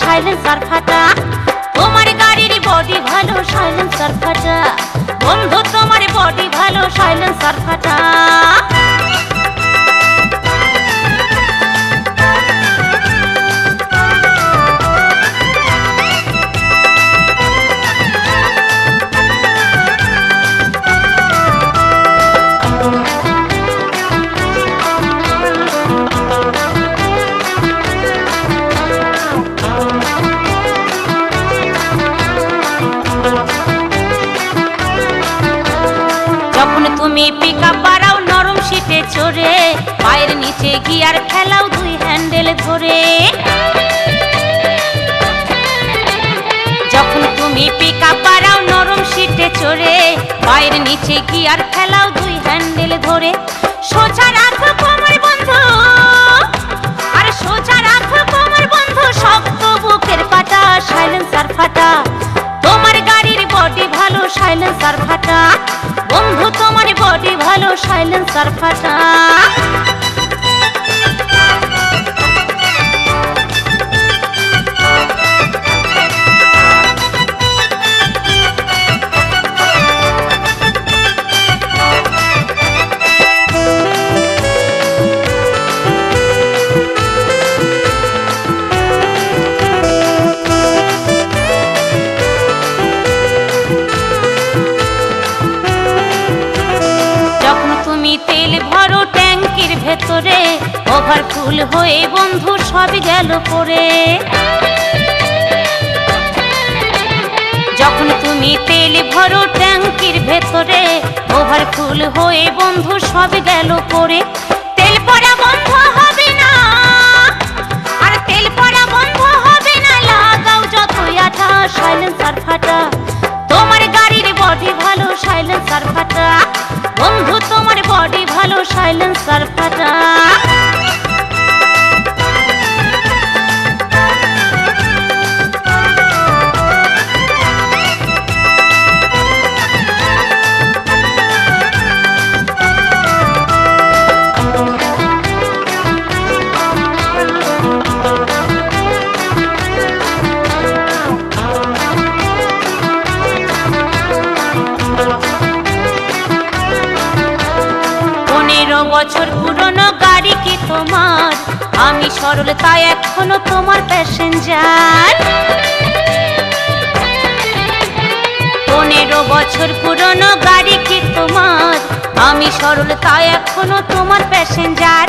Silencer ফাটা। তুমি pick বাড়াও নরম শীতে চড়ে, পায়ের নিচে গিয়ার খেলাও দুই হ্যান্ডেল ধরে। যখন তুমি পিক বাড়াও নরম শীতে চড়ে, পায়ের নিচে গিয়ার খেলাও দুই হ্যান্ডেল ধরে। সোজা রাখো কোমর বন্ধু, আর সোজা রাখো কোমর বন্ধু, শক্ত বুকের পাটা সাইলেন্সার ফাটা। তোমার গাড়ির বডি ভালো সাইলেন্সার ফাটা। বন্ধু তোমার বডি ভালো সাইলেন্সার ফাটা। তেল ভরো ট্যাঙ্কির ভেতরে। ওভারফুল হয়ে বন্ধু সব গেল পরে। যখন তুমি তেল ভরো ট্যাঙ্কির ভেতরে, ওভারফুল হয়ে বন্ধু সব গেল পরে। তেল পড়া সাইলেন্সার ফাটা বছর পুরনো গাড়ি কি তোমার? আমি সরল, তাই এখনও তোমার প্যাসেঞ্জার পনেরো বছর পুরনো গাড়ি কি তোমার? আমি সরল, তাই এখনও তোমার প্যাসেঞ্জার